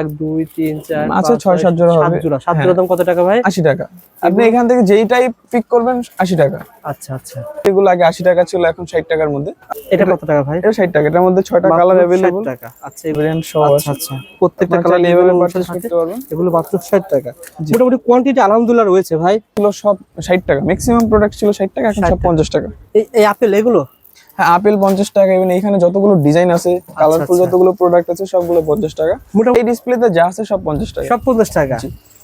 এক দুই তিন চার আছে ছয় সাত জোড়া সাত হবে। জোড়া। সাত হ্যাঁ। জোড়া দাম কত টাকা ভাই? আশি টাকা। আপনি এখান থেকে যেই টাইপ পিক করবেন আশি টাকা। আচ্ছা আচ্ছা। এগুলো আগে আশি টাকা ছিল এখন ষাট টাকার মধ্যে। এটা কত টাকা ভাই? এটা ষাট টাকা এটার মধ্যে ছয়টা মাত্র কালার 60 অ্যাভেলেবল টাকা। আচ্ছা সহ আচ্ছা আচ্ছা। প্রত্যেকটা কালার করতে পারবেন। এগুলো মাত্র ষাট টাকা। মোটামুটি কোয়ান্টিটি আলহামদুলিল্লাহ রয়েছে ভাই। এগুলো সব ষাট টাকা ম্যাক্সিমাম প্রোডাক্ট ছিল ষাট টাকা এখন সব পঞ্চাশ টাকা। এই আপেল এগুলো? হ্যাঁ আপেল পঞ্চাশ টাকা এবং এখানে যতগুলো ডিজাইন আছে কালারফুল আচ্ছা। যতগুলো প্রোডাক্ট আছে সবগুলো পঞ্চাশ টাকা। মোটামুটি ডিসপ্লেতে যা আছে সব পঞ্চাশ টাকা। সব পঞ্চাশ টাকা।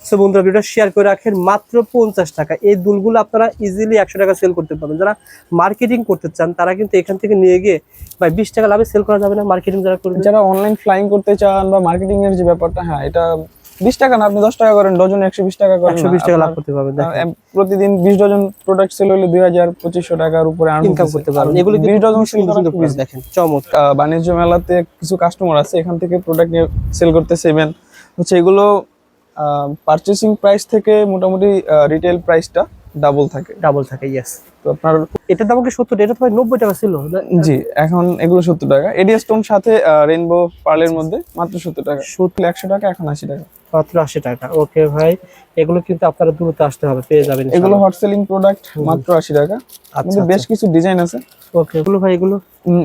সো বন্ধুরা ভিডিও শেয়ার করে রাখেন মাত্র পঞ্চাশ টাকা। এই দুলগুলো আপনারা ইজিলি একশো টাকা সেল করতে পারবেন। যারা মার্কেটিং করতে চান তারা কিন্তু এখান থেকে নিয়ে গিয়ে ভাই বিশ টাকা লাভে সেল করা যাবে না মার্কেটিং যারা করবে। যারা অনলাইন ফ্লাইং করতে চান বা মার্কেটিং এর যে ব্যাপারটা হ্যাঁ এটা বিশ টাকা না আপনি দশ টাকা করেন ডজন একশো বিশ টাকা করেন একশো বিশ টাকা লাভ করতে পারবেন। প্রতিদিন বিশ ডজন প্রোডাক্ট সেল হলে দুই হাজার পঁচিশশো টাকার উপরে ইনকাম করতে পারবেন। এগুলো বিশ ডজন সেল সুন্দর দেখেন। আহ, বাণিজ্য মেলাতে কিছু কাস্টমার আছে এখান থেকে প্রোডাক্ট নিয়ে সেল করতে ইভেন হচ্ছে এগুলো পারচেসিং প্রাইস থেকে মোটামুটি রিটেল প্রাইসটা ডাবল থাকে। ডাবল থাকে ইয়েস তো আপনার এটার দাম কি সত্তর? এটা তো ভাই নব্বই টাকা ছিল। জি এখন এগুলো সত্তর টাকা। এডিয়া স্টোন সাথে রেইনবো পার্লের মধ্যে মাত্র সত্তর টাকা। সত্তর। একশো টাকা এখন আশি টাকা। মাত্র আশি টাকা। ওকে ভাই এগুলো কিন্তু আপনারা দ্রুত আসতে হবে পেয়ে যাবেন এগুলো হট সেলিং প্রোডাক্ট মাত্র আশি টাকা। আচ্ছা বেশ কিছু ডিজাইন আছে। ওকে এগুলো ভাই এগুলো?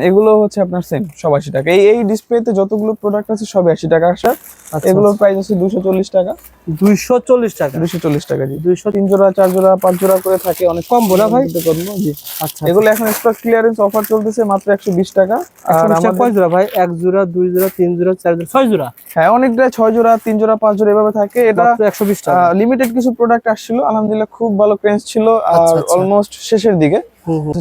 এগুলো হচ্ছে আপনার সেম সব আশি টাকা। এই এই ডিসপ্লেতে যতগুলো প্রোডাক্ট আছে সবই আশি টাকা আসার। আচ্ছা, এগুলোর প্রাইস আছে দুশো চল্লিশ টাকা। দুইশো চল্লিশ টাকা। দুশো চল্লিশ টাকা জি। দুইশো তিন জোড়া চার জোড়া পাঁচ জোড়া করে থাকে অনেক কম না ভাই? জি। আচ্ছা এগুলো এখন স্টক ক্লিয়ারেন্স অফার চলতেছে মাত্র একশো বিশ টাকা। আর আর আমাদের কয় জোড়া ভাই? এক জোড়া দুই জোড়া তিন জোড়া চার জোড়া ছয় জোড়া? হ্যাঁ অনেকটা ছয় জোড়া তিন জোড়া পাঁচ জোড়া এভাবে থাকে। এটা একশো বিশ টাকা। লিমিটেড কিছু প্রোডাক্ট আসছিল আলহামদুলিল্লাহ খুব ভালো ক্রেঞ্চ ছিল আর আচ্ছা, আচ্ছা। অলমোস্ট শেষের দিকে।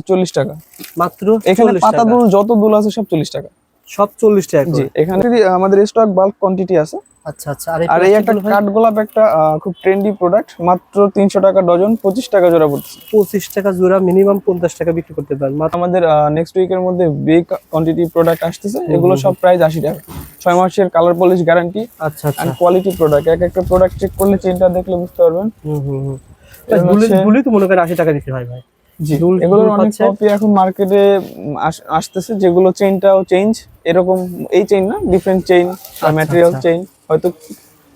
চল্লিশ টাকা। মাত্র এখানে পাতা দুল যত দুল আছে সব চল্লিশ টাকা। সব চল্লিশ টাকা জি। এখানে আমাদের স্টক বাল্ক কোয়ান্টিটি আছে। আচ্ছা আচ্ছা আর এই একটা কাঠ গোলাপ একটা খুব ট্রেন্ডি প্রোডাক্ট মাত্র তিনশো টাকা ডজন পঁচিশ টাকা জোড়া পড়তেছে। পঁচিশ টাকা জোড়া মিনিমাম পঞ্চাশ টাকা বিক্রি করতে পারেন। আমাদের নেক্সট উইকের মধ্যে বিগ কোয়ান্টিটি প্রোডাক্ট আসতেছে। এগুলো সব প্রাইস আশি টাকা। ছয় মাসের কালার পলিশ গ্যারান্টি আচ্ছা আচ্ছা। কোয়ালিটি প্রোডাক্ট এক একটা প্রোডাক্ট চেক করলে চেনটা দেখলে বুঝতে পারবেন। হুম হুম হুম। দুলি তো মনে করেন আশি টাকা বিক্রি হয় ভাই। এগুলোর অনেক কপি এখন মার্কেটে আসতেছে। যেগুলো চেইনটাও চেঞ্জ এরকম এই চেইন না ডিফারেন্ট চেইন বা ম্যাটেরিয়াল। চেইন হয়তো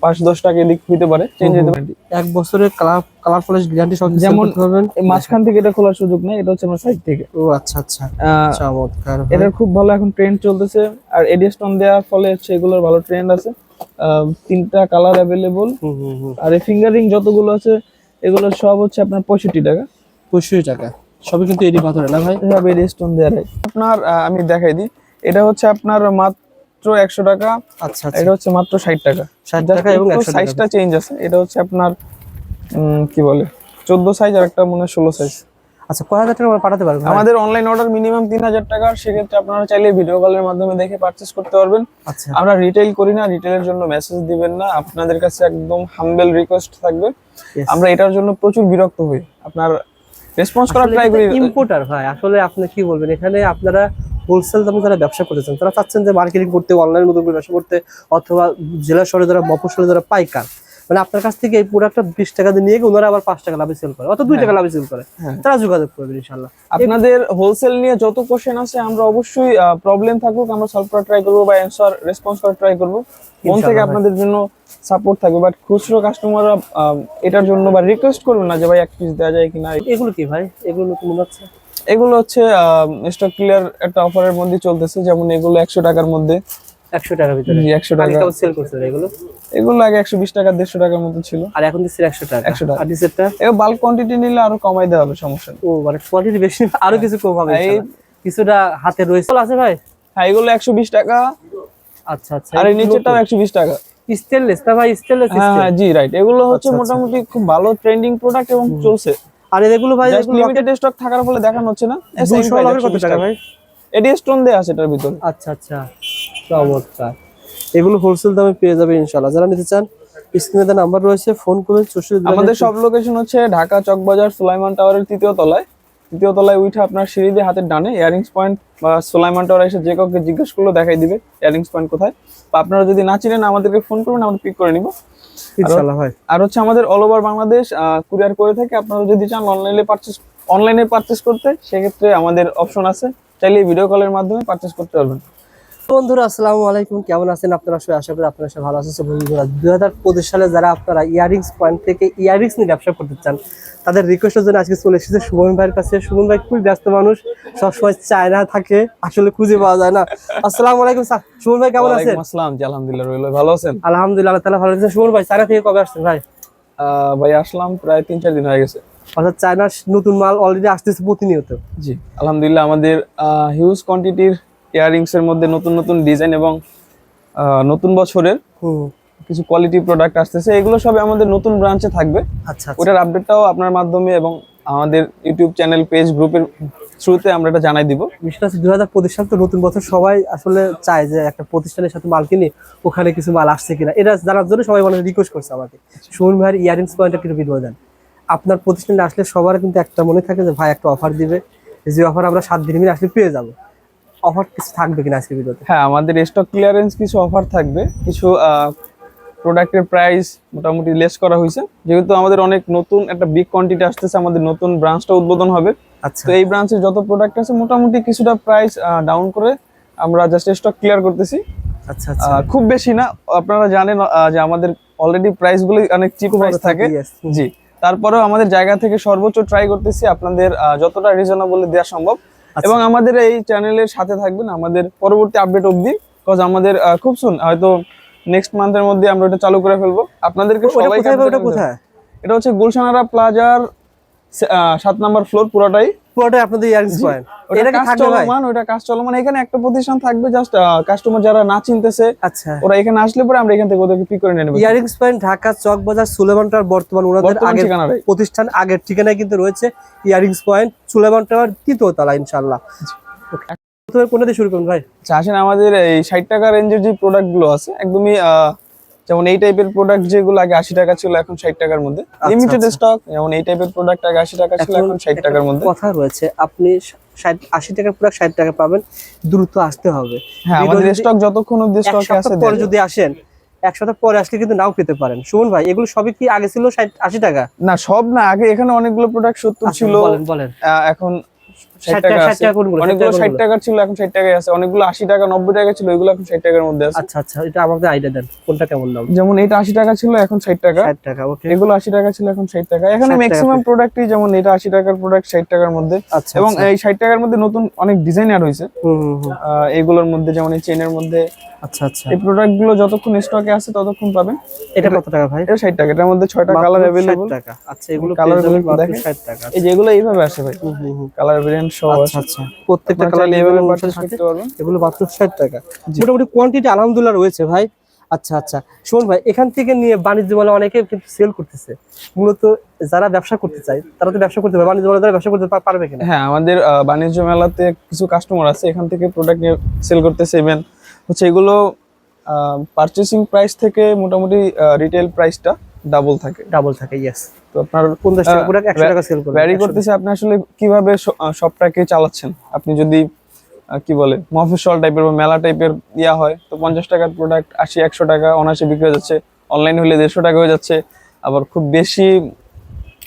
পাঁচ দশ টাকা এদিক হইতে পারে চেঞ্জ হতে পারে। এক বছরের কালার কালার ফলেজ গ্যারান্টি সব যেমন- মাঝখান থেকে এটা খোলার সুযোগ নেই এটা হচ্ছে আমার সাইড থেকে। ও আচ্ছা আচ্ছা। চমৎকার। এটার খুব ভালো এখন ট্রেন্ড চলতেছে। আর এডিস্টন দেওয়ার ফলে হচ্ছে এগুলোর ভালো ট্রেন্ড আছে। তিনটা কালার অ্যাভেলেবল আর এই ফিঙ্গারিং যতগুলো আছে এগুলো সব হচ্ছে আপনার পঁয়ষট্টি টাকা। পঁয়ষট্টি টাকা। সবই কিন্তু এডি পাথরে না ভাই? সব এডিস্টন দেওয়া হয় আপনার আমি দেখাই দিই। এটা হচ্ছে আপনার মাত্র একশো টাকা। আচ্ছা আচ্ছা। এটা হচ্ছে মাত্র ষাট টাকা। 60 টাকা এবং সাইজটা চেঞ্জ আছে। এটা হচ্ছে আপনার কি বলে? চোদ্দ সাইজ আর একটা মনে হয় ষোলো সাইজ আচ্ছা কয় হাজার টাকা পাঠাতে পারবেন আমাদের অনলাইন অর্ডার মিনিমাম তিন হাজার টাকা। সেক্ষেত্রে আপনারা চাইলে ভিডিও কলের মাধ্যমে দেখে পারচেস করতে পারবেন। আচ্ছা। আমরা রিটেল করি না রিটেলের জন্য মেসেজ দিবেন না। আপনাদের কাছে একদম হাম্বেল রিকোয়েস্ট থাকবে। আমরা এটার জন্য প্রচুর বিরক্ত হই। আপনার রেসপন্স করা ট্রাই করি। ইম্পোর্টার ভাই। আসলে আপনি কি বলবেন? এখানে আপনারা হোলসেল দামে যারা ব্যবসা করতেছেন তারা চাচ্ছেন যে মার্কেটিং করতে অনলাইন মতো করে ব্যবসা করতে অথবা জেলা শহরে যারা মফসলে যারা পাইকার মানে আপনার কাছ থেকে এই প্রোডাক্টটা বিশ টাকা দিয়ে নিয়ে গিয়ে ওনারা আবার পাঁচ টাকা লাভে সেল করে অথবা দুই টাকা লাভে সেল করে। হ্যাঁ। তারা যোগাযোগ করবেন ইনশাল্লাহ আপনাদের হোলসেল নিয়ে যত কোশ্চেন আছে আমরা অবশ্যই প্রবলেম থাকুক আমরা সলভ করার ট্রাই করব বা অ্যান্সার রেসপন্স করার ট্রাই করব। মন থেকে আপনাদের জন্য সাপোর্ট থাকবে বাট খুচরো কাস্টমাররা এটার জন্য বা রিকোয়েস্ট করবেন না যে ভাই এক পিস দেওয়া যায় কিনা। এগুলো কি ভাই? এগুলো নতুন মনে হচ্ছে? এগুলো হচ্ছে স্টক ক্লিয়ার একটা অফারের মধ্যে চলতেছে যেমন এগুলো একশো টাকার মধ্যে। একশো টাকার ভিতরে। একশো আগে টাকা কেমন সেল করছে এগুলো? এগুলো আগে একশো বিশ টাকা দেড়শো টাকার মতো ছিল। আর এখন দিচ্ছে একশো টাকা। 100 টাকা। আর নিচেরটা এবার বাল্ক কোয়ান্টিটি নিলে আরও কমাই দেওয়া হবে সমস্যা ও মানে কোয়ালিটি বেশি আরও কিছু কম হবে কিছুটা হাতে রয়েছে। আছে ভাই? হ্যাঁ এগুলো টাকা। আচ্ছা আচ্ছা। আর নিচেরটাও টাকা। স্টেনলেস না ভাই স্টেনলেস হ্যাঁ হ্যাঁ জি রাইট এগুলো হচ্ছে আচ্ছা, মোটামুটি খুব ভালো ট্রেন্ডিং প্রোডাক্ট এবং চলছে। আর এগুলো ভাই লিমিটেড স্টক থাকার ফলে দেখানো হচ্ছে না। কত টাকা ভাই? এডি স্টোন দেয়া আছে এটার ভিতরে। আচ্ছা আচ্ছা। চমৎকার। এগুলো হোলসেল দামে পেয়ে যাবে ইনশাল্লাহ যারা নিতে চান স্ক্রিনে নাম্বার রয়েছে ফোন করবেন আমাদের সব লোকেশন হচ্ছে ঢাকা চকবাজার সুলাইমান টাওয়ারের তৃতীয় তলায়। তৃতীয় তলায় উঠে আপনার সিঁড়ি দিয়ে হাতের ডানে ইয়ারিংস পয়েন্ট বা সুলাইমান টাওয়ার এসে যে কাউকে জিজ্ঞেস করলেও দেখাই দিবে ইয়ারিংস পয়েন্ট কোথায়। বা আপনারা যদি না চিনেন আমাদেরকে ফোন করবেন আমরা পিক করে নিব। আর হচ্ছে আমাদের অল ওভার বাংলাদেশ কুরিয়ার করে থাকে। আপনারা যদি চান অনলাইনে পারচেস অনলাইনে পারচেস করতে সেক্ষেত্রে আমাদের অপশন আছে। চাইলে ভিডিও কলের মাধ্যমে পারচেস করতে পারবেন। বন্ধুরা আসসালামু আলাইকুম। কেমন আছেন আপনারা? সবাই আশা করি আপনারা সবাই ভালো আছেন। বন্ধুরা দুই হাজার পঁচিশ সালে যারা আপনারা ইয়ারিংস পয়েন্ট থেকে ইয়ারিংস নিয়ে ব্যবসা করতে চান তাদের রিকোয়েস্টের জন্য আজকে চলে এসেছে সুমন ভাইয়ের কাছে। সুমন ভাই খুবই ব্যস্ত মানুষ সবসময় চায়না থাকে আসলে খুঁজে পাওয়া যায় না। আসসালামু আলাইকুম স্যার। সুমন ভাই কেমন আছেন? আসসালাম। জি আলহামদুলিল্লাহ রইল ভালো আছেন? আলহামদুলিল্লাহ আল্লাহ ভালো আছেন সুমন ভাই চায়না থেকে কবে আসছেন ভাই? আহ, ভাই আসলাম প্রায় তিন চার দিন হয়ে গেছে। অর্থাৎ চায়নার নতুন মাল অলরেডি আসতেছে প্রতিনিয়ত। জি আলহামদুলিল্লাহ আমাদের হিউজ কোয়ান্টিটির ইয়াররিংস এর মধ্যে নতুন নতুন ডিজাইন এবং নতুন বছরের কিছু কোয়ালিটি প্রোডাক্ট আসতেছে। এগুলো সব আমাদের নতুন ব্রাঞ্চে থাকবে। আচ্ছা আচ্ছা। ওটার আপডেটটাও আপনার মাধ্যমে এবং আমাদের ইউটিউব চ্যানেল পেজ গ্রুপের থ্রুতে আমরা এটা জানাই দিব। বিষয়টা হচ্ছে দুই হাজার পঁচিশ সাল তো নতুন বছর সবাই আসলে চায় যে একটা প্রতিষ্ঠানের সাথে মাল কিনে ওখানে কিছু মাল আসছে কিনা। এটা জানার জন্য সবাই মানুষ রিকোয়েস্ট করছে আমাকে। সুমন ভাইয়ের ইয়ারিংস পয়েন্টটা কিন্তু ভিডিও দেন। আপনার প্রতিষ্ঠানে আসলে সবার কিন্তু একটা মনে থাকে যে ভাই একটা অফার দিবে। যে অফার আমরা সাত দিন মিলে আসলে পেয়ে যাব। অফার কিছু থাকবে কিনা আজকে ভিডিওতে? হ্যাঁ আমাদের স্টক ক্লিয়ারেন্স কিছু অফার থাকবে। কিছু প্রোডাক্টের প্রাইস মোটামুটি লেস করা হয়েছে। যেহেতু আমাদের অনেক নতুন একটা বিগ কোয়ান্টিটি আসতেছে আমাদের নতুন ব্রাঞ্চটা উদ্বোধন হবে। আচ্ছা। তো এই ব্রাঞ্চে যত প্রোডাক্ট আছে মোটামুটি কিছুটা প্রাইস ডাউন করে আমরা জাস্ট স্টক ক্লিয়ার করতেছি। আচ্ছা আচ্ছা। খুব বেশি না আপনারা জানেন যে আমাদের অলরেডি প্রাইসগুলো অনেক চিপ প্রাইস থাকে। জি। তারপরেও আমাদের জায়গা থেকে সর্বোচ্চ ট্রাই করতেছি আপনাদের যতটা রিজনেবল দেওয়া সম্ভব। এবং আমাদের এই চ্যানেলের সাথে থাকবেন আমাদের পরবর্তী আপডেট অবধি কজ আমাদের খুব শুন হয়তো নেক্সট মান্থের মধ্যে আমরা এটা চালু করে ফেলব। আপনাদেরকে সবাই কোথায় এটা হচ্ছে গুলশানারা প্লাজার সাত নাম্বার ফ্লোর পুরোটাই। পুরোটাই আপনাদের ইয়ারিংস পয়েন্ট এটা কাজ চলমান ওটা কাজ চলমান এখানে একটা প্রতিষ্ঠান থাকবে জাস্ট কাস্টমার যারা না চিনতেছে আচ্ছা। ওরা এখানে আসলে পরে আমরা এখান থেকে ওদেরকে পিক করে নেব। ইয়ারিংস পয়েন্ট ঢাকা চক বাজার সুলেমানটার বর্তমান ওনাদের আগের। প্রতিষ্ঠান আগের ঠিকানায় কিন্তু রয়েছে ইয়ারিংস পয়েন্ট সুলেমান টাওয়ার তৃতীয় তলা ইনশাল্লাহ প্রথমে কোনটা দিয়ে শুরু করুন ভাই? আচ্ছা আসেন আমাদের এই ষাট টাকা রেঞ্জের যে প্রোডাক্টগুলো আছে একদমই আহ, যেমন এই টাইপের প্রোডাক্ট যেগুলো আগে আশি টাকা ছিল এখন ষাট টাকার মধ্যে। লিমিটেড আচ্ছা। স্টক যেমন এই টাইপের প্রোডাক্ট আগে আশি টাকা ছিল এখন ষাট টাকার মধ্যে। কথা রয়েছে আপনি ষাট আশি টাকার প্রোডাক্ট ষাট টাকা পাবেন দ্রুত আসতে হবে। হ্যাঁ আমাদের স্টক যতক্ষণ অব্দি স্টকে আছে পরে যদি আসেন এক সপ্তাহ পরে আসলে কিন্তু নাও পেতে পারেন। সুমন ভাই এগুলো সবই কি আগে ছিল ষাট আশি টাকা? না সব না আগে এখানে অনেকগুলো প্রোডাক্ট সত্তর আচ্ছা, ছিল। এখন ষাট 60 টাকা টাকা, 60 আছে। টাকা কোনগুলো? 60 অনেকগুলো ষাট টাকার ছিল এখন ষাট টাকায় আছে। অনেকগুলো আশি টাকা নব্বই টাকা ছিল ওইগুলো এখন ষাট টাকার মধ্যে আছে। আচ্ছা আচ্ছা এটা আমাকে আইডিয়া দেন কোনটা কেমন দাম? যেমন এটা আশি টাকা ছিল এখন ষাট টাকা। ষাট টাকা ওকে এগুলো আশি টাকা ছিল এখন ষাট টাকা। এখানে ম্যাক্সিমাম প্রোডাক্টই যেমন এটা আশি টাকার প্রোডাক্ট ষাট টাকার মধ্যে। এবং। এই ষাট টাকার মধ্যে নতুন অনেক ডিজাইন অ্যাড হয়েছে। এগুলোর মধ্যে যেমন এই চেনের মধ্যে। আচ্ছা আচ্ছা। এই প্রোডাক্টগুলো যতক্ষণ স্টকে আছে ততক্ষণ পাবেন। এটা কত টাকা ভাই? এটা ষাট টাকা এটার মধ্যে ছয়টা মাত্র কালার 60 অ্যাভেলেবল টাকা। আচ্ছা এগুলো যাবেনগুলো দেখেন। 60 টাকা। এই যেগুলো এইভাবে আসে ভাই। কালার ভেরিয়েন্ট সব আচ্ছা আচ্ছা। প্রত্যেকটা কালার পারচেজ করতে পারবেন। এগুলো মাত্র 60 টাকা। মোটামুটি কোয়ান্টিটি আলহামদুলিল্লাহ রয়েছে ভাই। আচ্ছা আচ্ছা। শোন ভাই এখান থেকে নিয়ে বাণিজ্য মেলা অনেকে কিন্তু সেল করতেছে। মূলত যারা ব্যবসা করতে চায় তারা তো ব্যবসা করতে পারে। বাণিজ্য মেলা যারা ব্যবসা করতে পারবে কিনা? হ্যাঁ আমাদের বাণিজ্য মেলাতে কিছু কাস্টমার আছে এখান থেকে প্রোডাক্ট নিয়ে সেল করতেছে ইভেন হচ্ছে এগুলো পারচেসিং প্রাইস থেকে মোটামুটি রিটেল প্রাইসটা ডাবল থাকে। ডাবল থাকে ইয়েস তো আপনার 50 টাকা পুরো 100 টাকা সেল করবে ভ্যারি করতেছে আপনি আসলে কীভাবে সবটাকে শপটাকে চালাচ্ছেন? আপনি যদি কি বলে মফস্বল টাইপের বা মেলা টাইপের ইয়া হয় তো পঞ্চাশ টাকার প্রোডাক্ট আশি একশো টাকা অনায়াসে বিক্রি হয়ে যাচ্ছে। অনলাইন হলে দেড়শো টাকা হয়ে যাচ্ছে। আবার খুব বেশি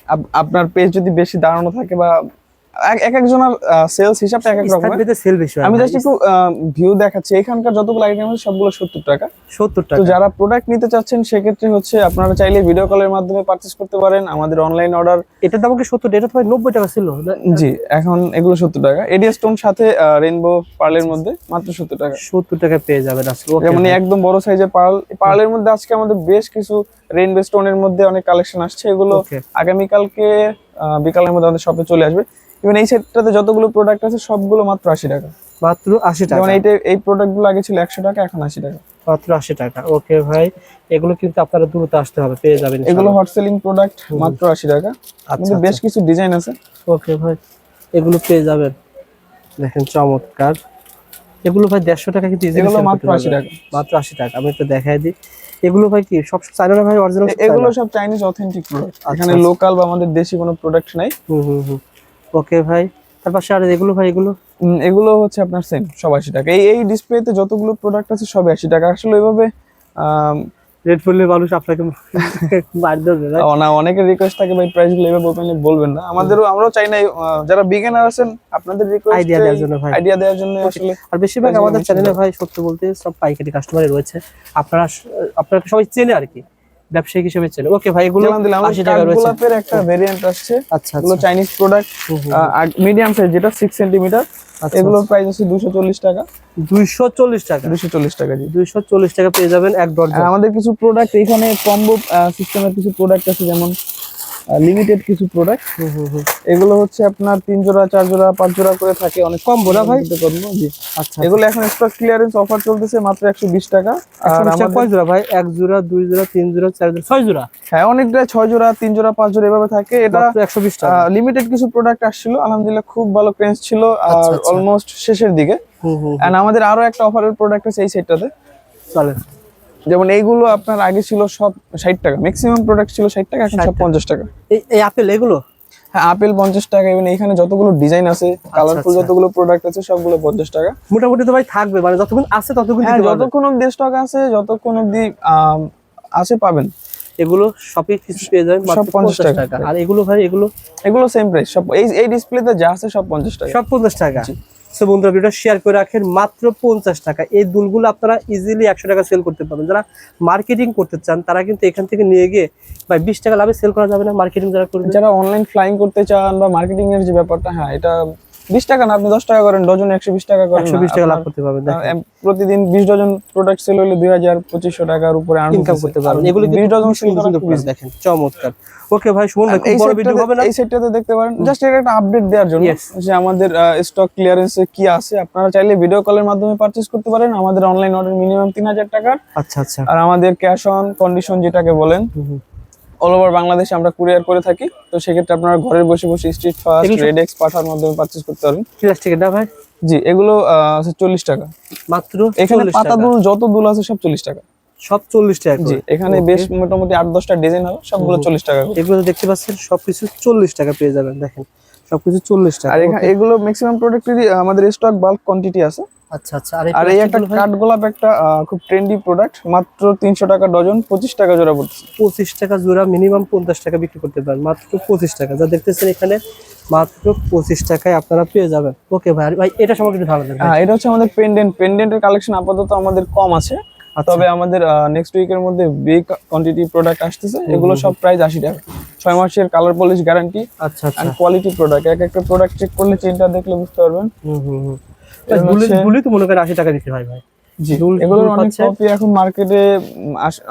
আপ- আপনার পেজ যদি বেশি দাঁড়ানো থাকে বা এক এক একজনের সেলস হিসাবটা এক এক রকম হয়। সেল বেশি আমি। জাস্ট একটু ভিউ দেখাচ্ছি। এখানকার যতগুলো আইটেম আছে সবগুলো সত্তর টাকা। 70 তো টাকা। যারা প্রোডাক্ট নিতে চাচ্ছেন সেক্ষেত্রে হচ্ছে আপনারা চাইলে ভিডিও কলের মাধ্যমে পারচেস করতে পারেন। আমাদের অনলাইন অর্ডার এটার দাম কি 70 এটা তো 90 টাকা ছিল। জি এখন এগুলো সত্তর টাকা। এডিএস স্টোন সাথে রেইনবো পার্লের মধ্যে মাত্র সত্তর টাকা। 70 টাকা পেয়ে যাবেন যেমন এই একদম বড় সাইজের পার্ল পার্লের মধ্যে আজকে আমাদের বেশ কিছু রেইনবো স্টোনের মধ্যে অনেক কালেকশন আসছে। এগুলো ওকে আগামীকালকে আহ, বিকালের মধ্যে আমাদের শপে চলে আসবে। ইভেন এই সেটটাতে যতগুলো প্রোডাক্ট আছে সবগুলো মাত্র আশি টাকা। মাত্র 80 টাকা। মানে এই প্রোডাক্টগুলো আগে ছিল একশো টাকা এখন আশি টাকা। মাত্র 80 টাকা। ওকে ভাই এগুলো কিন্তু আপনারা দ্রুত আসতে হবে পেয়ে যাবেন এগুলো হট সেলিং প্রোডাক্ট মাত্র আশি টাকা। আচ্ছা কিন্তু বেশ কিছু ডিজাইন আছে। ওকে ভাই এগুলো পেয়ে যাবেন। দেখেন চমৎকার। এগুলো ভাই দেড়শো টাকা কিন্তু এগুলো মাত্র আশি। টাকা। মাত্র আশি টাকা আমি একটু দেখাই দিই। এগুলো ভাই কি সব চাইনা না ভাই অরিজিনাল এগুলো সব চাইনিজ অথেন্টিক প্রোডাক্ট এখানে আচ্ছা। লোকাল বা আমাদের দেশি কোনো প্রোডাক্ট নাই। হুম হুম হুম। ওকে ভাই। তারপর আর এগুলো ভাই এগুলো? এগুলো হচ্ছে আপনার সেম সব আশি টাকা। এই এই ডিসপ্লেতে যতগুলো প্রোডাক্ট আছে সব আশি টাকা। আসলে ওইভাবে রেট বললে মানুষ আপনাকে মার দেবে না অনেকের রিকোয়েস্ট থাকে ভাই প্রাইসগুলো এভাবে ওপেনলি বলবেন না। আমাদেরও আমরাও চাই না যারা বিগিনার আছেন আপনাদের রিকোয়েস্ট আইডিয়া দেওয়ার জন্য ভাই। আইডিয়া দেওয়ার জন্য আসলে আর বেশিরভাগ আমাদের চ্যানেলে ভাই সত্যি বলতে সব পাইকারি কাস্টমারই রয়েছে। আপনারা আপনারা সবাই চেনে আর কি। ব্যবসায়িক হিসেবে চলে। ওকে ভাই এগুলো দিলাম দিলাম আশি টাকা রয়েছে। গোলাপের একটা ভেরিয়েন্ট আসছে। আচ্ছা এগুলো আচ্ছা। চাইনিজ প্রোডাক্ট মিডিয়াম সাইজ যেটা সিক্স সেন্টিমিটার এগুলো এগুলোর প্রাইস আছে দুশো চল্লিশ টাকা। দুইশো চল্লিশ টাকা? দুশো চল্লিশ টাকা জি। দুইশো চল্লিশ টাকা পেয়ে যাবেন এক ডজন আমাদের কিছু প্রোডাক্ট এখানে কম্বো সিস্টেমের কিছু প্রোডাক্ট আছে যেমন লিমিটেড কিছু প্রোডাক্ট এগুলো হচ্ছে আপনার তিন জোড়া চার জোড়া পাঁচ জোড়া করে থাকে। অনেক Combo না ভাই? করব জি। আচ্ছা। এগুলো এখন স্টক ক্লিয়ারেন্স অফার চলতেছে মাত্র একশো বিশ টাকা। আর আর কয় জোড়া ভাই? এক জোড়া দুই জোড়া তিন জোড়া চার জোড়া ছয় জোড়া? হ্যাঁ অনেকটা ছয় জোড়া তিন জোড়া পাঁচ জোড়া এভাবে থাকে। এটা একশো বিশ টাকা। লিমিটেড কিছু প্রোডাক্ট আসছিল। আলহামদুলিল্লাহ খুব ভালো ক্রেঞ্জ ছিল আর আচ্ছা, আচ্ছা। অলমোস্ট শেষের দিকে। আমাদের আরও একটা অফারের প্রোডাক্ট আছে এই সেটটাতে চলেন। যেমন এইগুলো আপনার আগে ছিল সব ষাট টাকা ম্যাক্সিমাম প্রোডাক্ট ছিল ষাট টাকা এখন সব পঞ্চাশ টাকা। এই আপেল এগুলো? হ্যাঁ আপেল পঞ্চাশ টাকা এবং এখানে যতগুলো ডিজাইন আছে কালারফুল আচ্ছা। যতগুলো প্রোডাক্ট আছে সবগুলো পঞ্চাশ টাকা। মোটামুটি তো ভাই থাকবে মানে যতক্ষণ আছে ততক্ষণ হ্যাঁ যতক্ষণ অব্দি স্টক আছে যতক্ষণ অব্দি আছে পাবেন। এগুলো সবই কিছু পেয়ে যাবেন সব পঞ্চাশ টাকা। টাকা। আর এগুলো ভাই এগুলো? এগুলো সেম প্রাইস সব এই এই ডিসপ্লেতে যা আছে সব পঞ্চাশ টাকা। সব পঞ্চাশ টাকা। সো বন্ধুরা, ভিডিওটা শেয়ার করে রাখেন মাত্র পঞ্চাশ টাকা। এই দুলগুলো আপনারা ইজিলি একশো টাকা সেল করতে পারবেন। যারা মার্কেটিং করতে চান, তারা কিন্তু এখান থেকে নিয়ে গিয়ে বা বিশ টাকা লাভে সেল করা যাবে না। মার্কেটিং যারা করবে যারা অনলাইন ফ্লাইং করতে চান বা মার্কেটিংয়ের যে ব্যাপারটা হ্যাঁ এটা বিশ টাকা না আপনি দশ টাকা করেন ডজন একশো বিশ টাকা করেন। একশো বিশ টাকা লাভ করতে পারবেন প্রতিদিন বিশ ডজন প্রোডাক্ট সেল হলে দুই হাজার পঁচিশশো টাকার উপরে ইনকাম করতে পারবেন। এগুলো বিশ ডজন সেল সুন্দর করা সুন্দর খুবই price দেখেন চমৎকার। ওকে ভাই সুমন ভাই খুব এই ভিডিও হবে না? এই সেটটাতে দেখতে পারেন। জাস্ট এটা একটা আপডেট দেওয়ার জন্য যে আমাদের স্টক ক্লিয়ারেন্সে কি আছে। আপনারা চাইলে ভিডিও কলের মাধ্যমে পারচেজ করতে পারেন। আমাদের অনলাইন অর্ডার মিনিমাম তিন হাজার টাকার। আচ্ছা আচ্ছা। আর আমাদের ক্যাশ অন কন্ডিশন যেটাকে বলেন। অল ওভার বাংলাদেশে আমরা কুরিয়ার করে থাকি তো সেক্ষেত্রে আপনারা ঘরে বসে বসে স্ট্রিট ফাস্ট রেড এক্স পাঠার মাধ্যমে পারচেজ করতে পারবেন। প্লাস্টিকের না ভাই। জি এগুলো চল্লিশ টাকা। মাত্র এখানে 40 পাতা দুল যত দুল আছে সব চল্লিশ টাকা। সব চল্লিশ টাকা জি এখানে বেশ মোটামুটি আট দশটা ডিজাইন হবে সবগুলো চল্লিশ টাকা এগুলো দেখতে পাচ্ছেন সবকিছু চল্লিশ টাকা পেয়ে যাবেন দেখেন। সবকিছু চল্লিশ টাকা আর এখানে এগুলো ম্যাক্সিমাম প্রোডাক্টেরই আমাদের স্টক বাল্ক কোয়ান্টিটি আছে। আচ্ছা আচ্ছা। আর এই একটা কাঠগোলাপ একটা খুব ট্রেন্ডি প্রোডাক্ট মাত্র তিনশো টাকা ডজন পঁচিশ টাকা জোড়া পড়তেছে। পঁচিশ টাকা জোড়া মিনিমাম পঞ্চাশ টাকা বিক্রি করতে পারেন মাত্র পঁচিশ টাকা। যা দেখতেছেন এখানে মাত্র পঁচিশ টাকায় আপনারা পেয়ে যাবেন। ওকে ভাই আর ভাই এটা সম্পর্কে ভাই। হ্যাঁ এটা হচ্ছে আমাদের পেন্ডেন্ট পেন্ডেন্টের কালেকশন আপাতত আমাদের কম আছে। তবে আমাদের নেক্সট উইকের মধ্যে বিগ কোয়ান্টিটি প্রোডাক্ট আসতেছে। এগুলো সব প্রাইস আশি টাকা। ছয় মাসের কালার পলিশ গ্যারান্টি আচ্ছা আচ্ছা। অ্যান্ড কোয়ালিটি প্রোডাক্ট এক একটা প্রোডাক্ট চেক করলে চেনটা দেখলে বুঝতে পারবেন। গুলি তো মনে করেন আশি টাকা দিতে হয় ভাই। জি এগুলোর অনেক কপি এখন মার্কেটে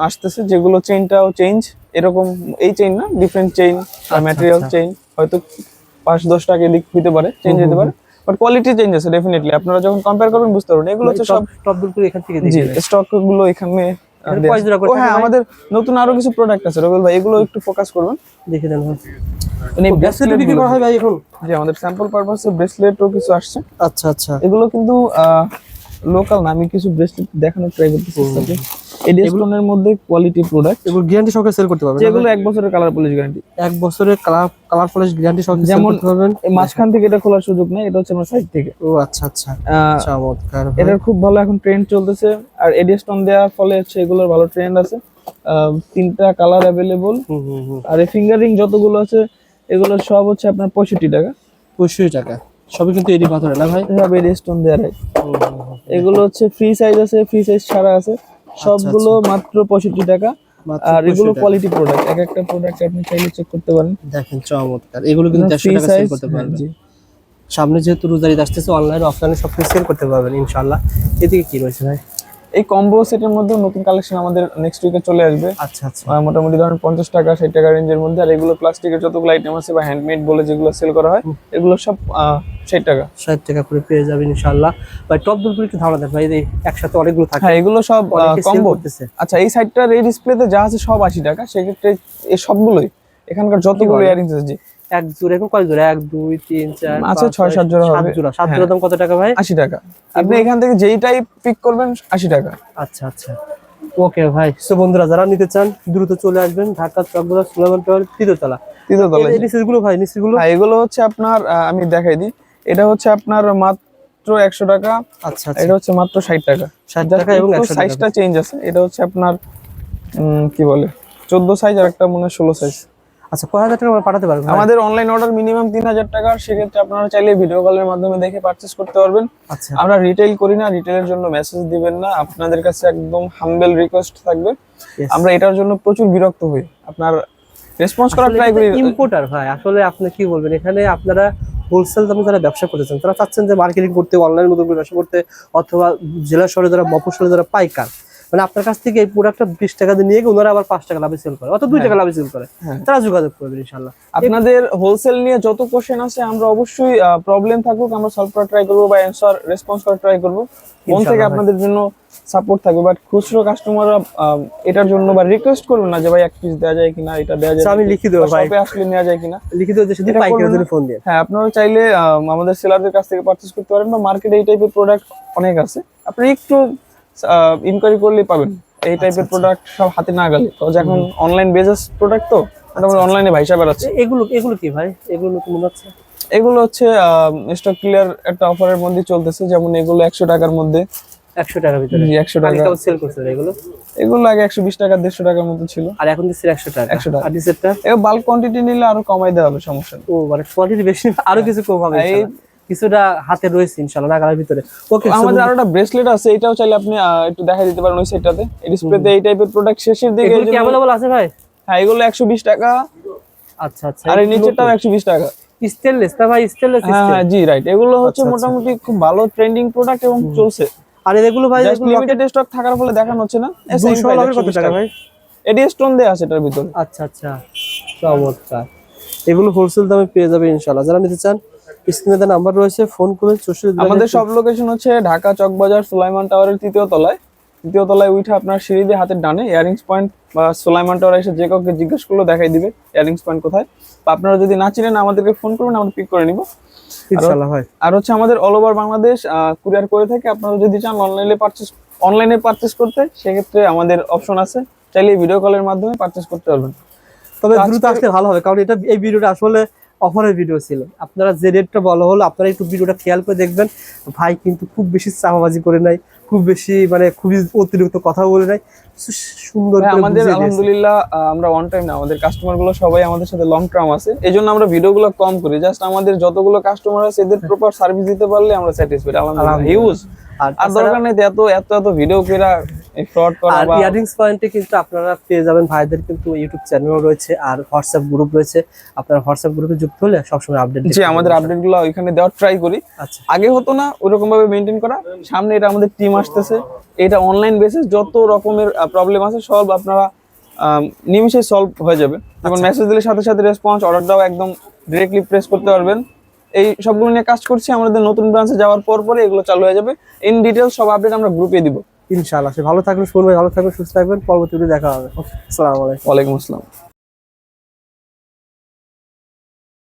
আসতেছে। যেগুলো চেইনটাও চেঞ্জ এরকম এই চেইন না ডিফারেন্ট চেইন ম্যাটেরিয়াল আচ্ছা। চেইন হয়তো পাঁচ দশ টাকা এদিক হতে পারে চেঞ্জ হতে পারে। বাট কোয়ালিটি চেঞ্জ আছে ডেফিনেটলি আপনারা যখন কম্পেয়ার করবেন বুঝতে পারবেন। এগুলো হচ্ছে সব টপ এখান থেকে জি স্টকগুলো এখানে হ্যাঁ আমাদের নতুন আরও কিছু প্রোডাক্ট আছে। রবিল ভাই এগুলো একটু ফোকাস করবেন। দেখে দেন ভাই। মানে এই ব্যাসলেট bracelet বিক্রি করা হয় ভাই এখন? জি আমাদের স্যাম্পল পারপাসে ব্রেসলেটও কিছু আসছে। আচ্ছা আচ্ছা। এগুলো কিন্তু লোকাল না আমি কিছু ব্রেসলেট দেখানোর ট্রাই করতেছি এই মধ্যে কোয়ালিটি প্রোডাক্ট এগুলো গ্যারান্টি সহকারে সেল করতে পারবেন যেগুলো এক বছরের কালার পলিশ গ্যারান্টি এক বছরের কালার কালার ফলেজ গ্যারান্টি সহকারে যেমন- পারবেন। মাঝখান থেকে এটা খোলার সুযোগ নেই এটা হচ্ছে আমার সাইড থেকে। ও আচ্ছা আচ্ছা। চমৎকার এটার খুব ভালো এখন ট্রেন্ড চলতেছে। আর এডিস্টন দেওয়ার ফলে হচ্ছে এগুলোর ভালো ট্রেন্ড আছে। তিনটা কালার অ্যাভেলেবল আর এই ফিঙ্গারিং যতগুলো আছে এগুলো সব হচ্ছে আপনার পঁয়ষট্টি টাকা। পঁয়ষট্টি টাকা। সবই কিন্তু এডি পাথরে না ভাই? সব এডিস্টন দেওয়ার। এগুলো হচ্ছে ফ্রি সাইজ আছে ফ্রি সাইজ ছাড়া আছে। সবগুলো মাত্র পঁয়ষট্টি টাকা। আর এগুলো কোয়ালিটি প্রোডাক্ট এক একটা প্রোডাক্ট আপনি চাইলে চেক করতে পারেন। দেখেন চমৎকার। এগুলো কিন্তু দেড়শো টাকা সেল করতে পারবেন। সামনে যেহেতু রোজারি আসতেছে অনলাইন অফলাইনে সব কিছু সেল করতে পারবেন ইনশাল্লাহ এদিকে কি রয়েছে ভাই? এই কম্বো সেটের মধ্যে নতুন কালেকশন আমাদের নেক্সট উইকে চলে আসবে। আচ্ছা আচ্ছা। মোটামুটি ধরেন পঞ্চাশ টাকা ষাট টাকা রেঞ্জের মধ্যে আর এগুলো প্লাস্টিকের যতগুলো আইটেম আছে বা হ্যান্ডমেড বলে যেগুলো সেল করা হয় এগুলো সব ষাট টাকা। ষাট টাকা করে পেয়ে যাবেন ইনশাল্লাহ ভাই টপ দুলগুলো একটু ধারণা দেন ভাই একসাথে অনেকগুলো থাকে। হ্যাঁ এগুলো সব কম্বো আচ্ছা এই সাইডটার এই ডিসপ্লেতে যা আছে সব আশি টাকা সেক্ষেত্রে এই সবগুলোই এখানকার যতগুলো? ইয়ারিংস আছে এক জোড়া এখন কয় জোড়া? এক দুই তিন চার আছে ছয়, সাত জোড়া সাত। জোড়া। সাত হ্যাঁ। জোড়া দাম কত টাকা ভাই? আশি টাকা। আপনি এখান থেকে যেইটাই পিক করবেন আশি টাকা। আচ্ছা আচ্ছা। ওকে ভাই সো বন্ধুরা যারা নিতে চান দ্রুত চলে আসবেন ঢাকা চকগুলা সুলেমান টাওয়ার তৃতীয়তলা তৃতীয়তলা এই নিচেরগুলো ভাই নিচেরগুলো? হ্যাঁ এগুলো হচ্ছে আপনার আমি দেখাই দিই। এটা হচ্ছে আপনার মাত্র একশো টাকা। আচ্ছা আচ্ছা। এটা হচ্ছে মাত্র ষাট টাকা। 60 টাকা এবং 100 টাকা। সাইজটা চেঞ্জ আছে। এটা হচ্ছে আপনার কি বলে? চোদ্দ সাইজ আর একটা মনে হয় ষোলো সাইজ আচ্ছা কয় হাজার টাকা পাঠাতে পারবেন? আমাদের অনলাইন অর্ডার মিনিমাম তিন হাজার টাকা। সেক্ষেত্রে আপনারা চাইলে ভিডিও কলের মাধ্যমে দেখে পারচেস করতে পারবেন। আচ্ছা। আমরা রিটেল করি না রিটেলের জন্য মেসেজ দিবেন না। আপনাদের কাছে একদম হাম্বেল রিকোয়েস্ট থাকবে। আমরা এটার জন্য প্রচুর বিরক্ত হই। আপনার রেসপন্স করার ট্রাই করি। ইম্পোর্টার ভাই আসলে আপনি কি বলবেন? এখানে আপনারা হোলসেল দামে যারা ব্যবসা করতেছেন তারা চাচ্ছেন যে মার্কেটিং করতে অনলাইন মতো করে ব্যবসা করতে অথবা জেলা শহরে যারা মফস্বলে যারা পাইকার মানে আপনার কাছ থেকে এই প্রোডাক্টটা বিশ টাকা দিয়ে নিয়ে গিয়ে ওনারা আবার পাঁচ টাকা লাভে সেল করে অথবা দুই টাকা লাভে সেল করে। হ্যাঁ। তারা যোগাযোগ করবেন ইনশাল্লাহ আপনাদের হোলসেল নিয়ে যত কোশ্চেন আছে আমরা অবশ্যই প্রবলেম থাকুক আমরা সলভ করার ট্রাই করব বা অ্যান্সার রেসপন্স করার ট্রাই করব। মন থেকে আপনাদের জন্য সাপোর্ট থাকবে বাট খুচরো কাস্টমাররা এটার জন্য বা রিকোয়েস্ট করবেন না যে ভাই এক পিস দেওয়া যায় কিনা এটা দেওয়া যায় আচ্ছা, আমি লিখে দেবো ভাই। আসলে নেওয়া যায় কিনা। যে শুধু এটা পাইকারের জন্য ফোন দিয়ে। হ্যাঁ আপনারা চাইলে আম, আমাদের সেলারদের কাছ থেকে পারচেস করতে পারেন বা মার্কেটে এই টাইপের প্রোডাক্ট অনেক আছে। আপনি একটু ইনকোয়ারি করলেই পাবেন। এই টাইপের প্রোডাক্ট সব হাতে না গেলে। কারণ এখন অনলাইন বেসিস প্রোডাক্ট তো মোটামুটি অনলাইনে ভাইসা বেড়াচ্ছে। এ- এগুলো এগুলো কি ভাই? এগুলো নতুন মনে হচ্ছে এগুলো হচ্ছে স্টক ক্লিয়ার একটা অফারের মধ্যে চলতেছে। যেমন এগুলো একশো টাকার মধ্যে। একশো টাকার ভিতরে? একশো টাকা। সেল করছে এগুলো? এগুলো আগে একশো বিশ টাকা দেড়শো টাকার মতো ছিল। আর এখন দিচ্ছে একশো টাকা। 100 টাকা। আর বাল্ক কোয়ান্টিটি নিলে আরও কমাই দেওয়া হবে সমস্যা ও মানে কোয়ালিটি বেশি আরও কিছু কম হবে। কিছুটা হাতে রয়েছে ইনশাল্লাহ নাগালের ভিতরে। ওকে আমাদের আরও একটা ব্রেসলেট আছে এটাও চাইলে আপনি একটু দেখা দিতে পারেন ওই এই ডিসপ্লেতে এই টাইপের প্রোডাক্ট শেষের দিকে এগুলো কি অ্যাভেলেবল আছে ভাই? হ্যাঁ এগুলো একশো বিশ টাকা। আচ্ছা আচ্ছা আর এই নিচেরটাও একশো বিশ টাকা। স্টেনলেস না ভাই স্টেনলেস হ্যাঁ হ্যাঁ জি রাইট এগুলো হচ্ছে আচ্ছা, মোটামুটি খুব ভালো ট্রেন্ডিং প্রোডাক্ট এবং চলছে। আর এগুলো ভাই লিমিটেড স্টক থাকার ফলে দেখানো হচ্ছে না। কত টাকা ভাই? এডি স্টোন দেয়া আছে এটার ভিতরে। আচ্ছা আচ্ছা। চমৎকার। এগুলো হোলসেল দামে পেয়ে যাবে ইনশাল্লাহ যারা নিতে চান স্ক্রিনে নাম্বার রয়েছে ফোন করবেন আমাদের সব লোকেশন হচ্ছে ঢাকা চকবাজার সুলাইমান টাওয়ারের তৃতীয় তলায়। তৃতীয় তলায় উঠে আপনার সিঁড়ি দিয়ে হাতের ডানে ইয়ারিংস পয়েন্ট বা সুলাইমান টাওয়ার এসে যে কাউকে জিজ্ঞেস করলেও দেখাই দিবে ইয়ারিংস পয়েন্ট কোথায়। বা আপনারা যদি না চিনেন আমাদেরকে ফোন করবেন আমরা পিক করে নিব। আর হচ্ছে আমাদের অল ওভার বাংলাদেশ কুরিয়ার করে থাকে। আপনারা যদি চান অনলাইনে পারচেস অনলাইনে পারচেস করতে সেক্ষেত্রে আমাদের অপশন আছে। চাইলে ভিডিও কলের মাধ্যমে পারচেস করতে পারবেন। তবে দ্রুত আসলে ভালো হবে কারণ এটা এই ভিডিওটা আসলে অফারের ভিডিও ছিল। আপনারা যে রেটটা বলা হলো আপনারা একটু ভিডিওটা খেয়াল করে দেখবেন। ভাই কিন্তু খুব বেশি চাপাবাজি করে নাই খুব বেশি মানে খুবই অতিরিক্ত কথা বলে নাই। সুন্দর আমাদের আলহামদুলিল্লাহ আমরা ওয়ান টাইম না আমাদের কাস্টমারগুলো সবাই আমাদের সাথে লং টার্ম আছে। এই জন্য আমরা ভিডিও গুলো কম করি। জাস্ট আমাদের যতগুলো কাস্টমার আছে এদের প্রপার সার্ভিস দিতে পারলে আমরা স্যাটিসফাইড আলহামদুলিল্লাহ। হিউজ আর আর দরকার নেই এত এত এত ভিডিও করা ফ্রড করা আর ইয়ারিংস পয়েন্টে কিন্তু আপনারা পেয়ে যাবেন ভাইদের কিন্তু ইউটিউব চ্যানেলও রয়েছে আর হোয়াটসঅ্যাপ গ্রুপ রয়েছে। আপনারা হোয়াটসঅ্যাপ গ্রুপে যুক্ত হলে সবসময় আপডেট যে আমাদের আপডেটগুলো ওইখানে দেওয়ার ট্রাই করি। আচ্ছা। আগে হতো না ওইরকম ভাবে মেনটেন করা। সামনে এটা আমাদের টিম আসতেছে। এটা অনলাইন বেসিস যত রকমের প্রবলেম আছে সব আপনারা নিমিষে সলভ হয়ে যাবে। আচ্ছা। মেসেজ দিলে সাথে সাথে রেসপন্স অর্ডারটাও একদম ডিরেক্টলি প্রেস করতে পারবেন। এই সবগুলো নিয়ে কাজ করছি আমাদের নতুন ব্রাঞ্চে যাওয়ার পর পরে এগুলো চালু হয়ে যাবে। ইন ডিটেলস সব আপডেট আমরা গ্রুপে দিব। ইনশাআল্লাহ। সে ভালো থাকবেন শুনবেন ভালো থাকবেন, সুস্থ থাকবেন। পরবর্তীতে দেখা হবে। আসসালামু আলাইকুম। ওয়ালাইকুম আসসালাম।